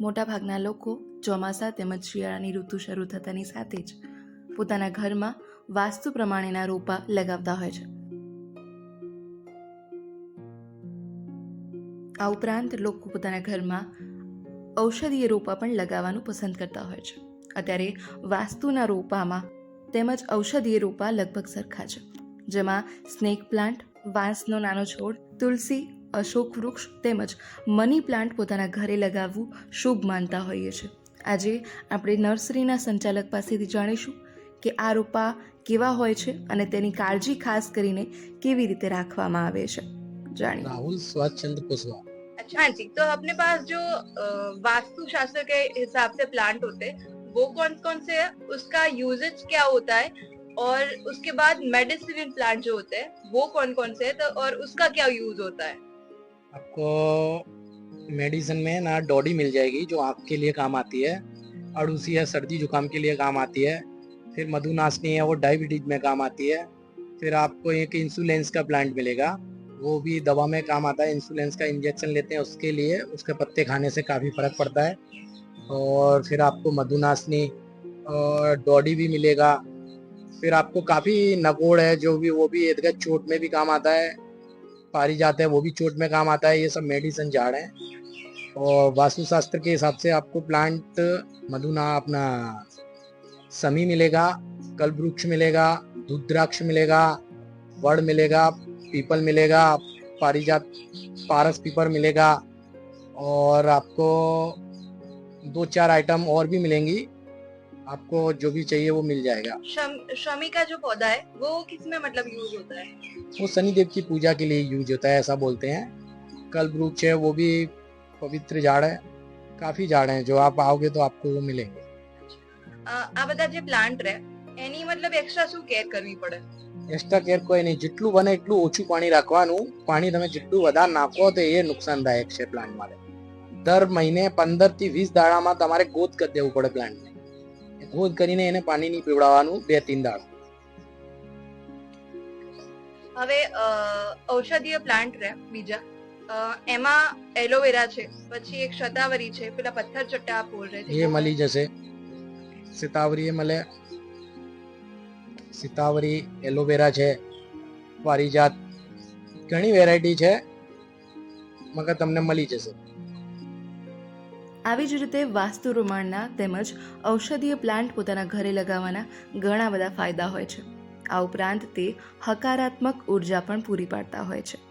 મોટાભાગના લોકો ચોમાસા તેમજ શિયાળાની ઋતુ શરૂ થતાની સાથે જ પોતાના ઘરમાં વાસ્તુ પ્રમાણેના રોપા લગાવતા હોય છે. આ ઉપરાંત લોકો પોતાના ઘરમાં ઔષધીય રોપા પણ લગાવવાનું પસંદ કરતા હોય છે. અત્યારે વાસ્તુના રોપામાં તેમજ ઔષધીય રોપા લગભગ સરખા છે. જેમાં સ્નેક પ્લાન્ટ, વાંસનો નાનો છોડ, તુલસી અશોક વૃક્ષ તેમજ મની પ્લાન્ટ પોતાના ઘરે લગાવવું શુભ માનતા હોઈએ છીએ આજે આપણે નર્સરીના સંચાલક પાસેથી જાણીશું કે આ રોપા કેવા હોય છે અને તેની કાળજી ખાસ કરીને કેવી રીતે રાખવામાં આવે છે જાણીએ राहुल सुभाष चंद्र कुशवाहा अच्छा हाँ जी तो अपने पास जो अ, वास्तु शास्त्र के हिसाब से प्लांट होते हैं वो कौन कौन से है उसका यूजेज क्या होता है और उसके बाद मेडिसिन प्लांट जो होते हैं वो कौन कौन से है तो और उसका क्या यूज होता है आपको मेडिसिन में ना डॉडी मिल जाएगी जो आँख के लिए काम आती है, अड़ूसी है, सर्दी जुकाम के लिए काम आती है, फिर मधुनाशनी है, वो डायबिटीज़ में काम आती है, फिर आपको एक इंसुलेंस का प्लांट मिलेगा, वो भी दवा में काम आता है इंसुलेंस का इंजेक्शन लेते हैं उसके लिए, उसके पत्ते खाने से काफ़ी फ़र्क पड़ता है, और फिर आपको मधुनाशनी और डॉडी भी मिलेगा, फिर आपको काफ़ी नकोड़ है, जो भी, वो भी एक चोट में भी काम आता है पारिजात है, वो भी चोट में काम आता है, ये सब मेडिसिन झाड़ हैं। और वास्तुशास्त्र के हिसाब से आपको प्लांट मधुना अपना समी मिलेगा कल वृक्ष मिलेगा, रुद्राक्ष मिलेगा वड़ मिलेगा, पीपल मिलेगा, पारिजात, पारस पीपर मिलेगा, और आपको दो चार आइटम और भी मिलेंगी। आपको जो भी चाहिए वो मिल जाएगा शम, शमी का जो पौधा है वो किसमें मतलब यूज होता है वो शनिदेव की पूजा के लिए यूज होता है ऐसा बोलते हैं कल वृक्ष है वो भी पवित्र झाड़ है काफी झाड़ हैं जो आप आओगे तो आपको वो मिलेंगे અ, આ બધા જે પ્લાન્ટ રહે એની મતલબ એક્સ્ટ્રા શું કેર કરવી પડે એક્સ્ટ્રા કેર કોઈ નહીં જેટલું બને એટલું ઓછું પાણી રાખવાનું પાણી તમે જેટલું વધારે નાખો તો એ નુકસાનદાયક છે પ્લાન્ટ માટે દર મહિને પંદર થી વીસ દાડામાં તમારે ગોદ કરી દેવું પડે પ્લાન્ટને ગોદ કરીને એને પાણી નહીં પીવડાવવાનું બે ત્રણ દાડા હવે ઔષધીય પ્લાન્ટ રહે બીજા. એમાં એલોવેરા છે પછી એક શતાવરી છે પેલા પથ્થર ચટ્ટા ફૂલ રહે છે. એ મળી જશે. સિતાવરી એ મળે. સિતાવરી એલોવેરા છે પારિજાત. ઘણી વેરાયટી છે મગર તમને મળી જશે. આવી જ રીતે વાસ્તુ રોમાણના તેમજ ઔષધીય પ્લાન્ટ પોતાના ઘરે લગાવવાના ઘણા બધા ફાયદા હોય છે. આ ઉપરાંત તે હકારાત્મક ઊર્જા પણ પૂરી પાડતા હોય છે.